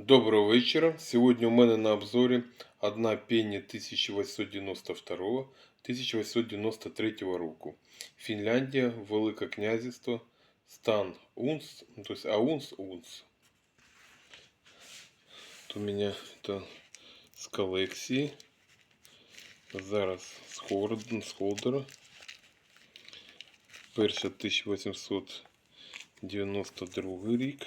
Доброго вечора. Сьогодні у мене на обзорі одна пенні 1892-1893 року. Фінляндія, Велике князівство, стан Унс, ну, то есть Аунс Унс. Тут у мене це з колекції. Зараз з холд- з холдера. Перша 1892 рік.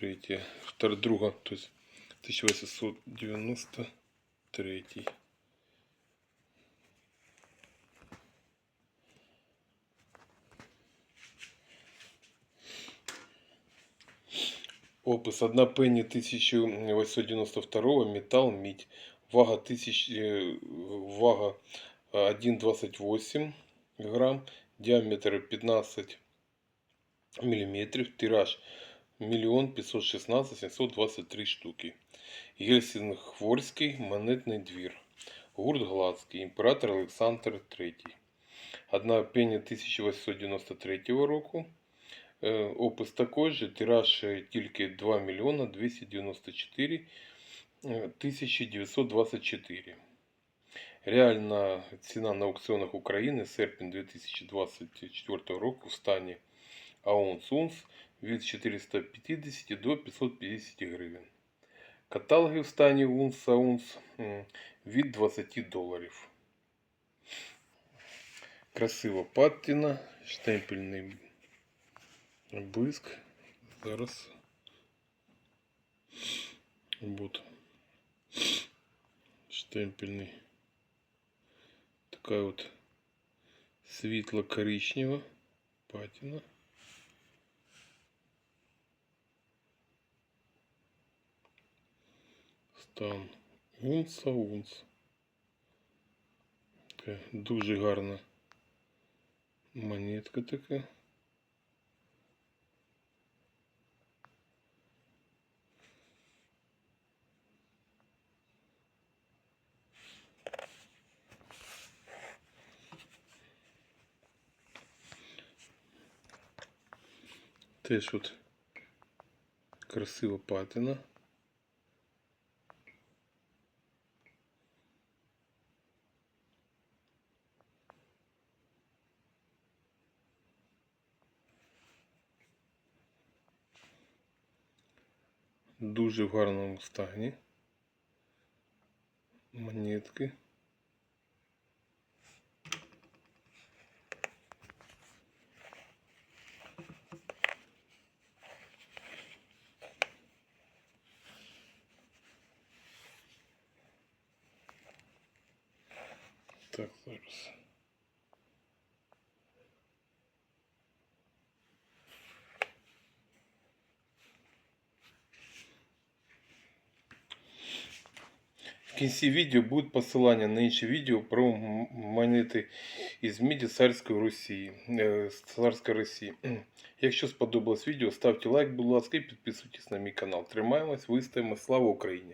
Третья, вторая, друга, то есть 1893. Опис. Одна пенні 1892, металл, мідь. Вага, 1000, е, вага е, 1,28 грам, діаметр 15 мм, тираж мільйон 516 723 штуки. Гельсінхворський монетний двір. Гурт Гладський. Імператор Олександр III. Одна пенні 1893 року. Е, Опис такой же. Тираж е, тільки 2 мільйона 294 е, 1924. Реальна ціна на аукціонах України серпень 2024 року в стані Аунс Унс від 450 до 550 гривень. Каталоги в стані Унс Аунс м, від 20 доларів. Красива паттіна, штемпельний блиск. Зараз. Вот. Штемпельний. Така от світло-коричнева патина. Стан унца унц. Така дуже гарна монетка така. Теж от красива патина. Дуже в гарному стані. Монетки. Так, зараз. В кінці відео буде посилання на інші відео про монети із міді царської Росії. е, царської Росії. Якщо сподобалось відео, ставте лайк, будь ласка, і підписуйтесь на мій канал. Тримаємось, вистоїмо. Слава Україні!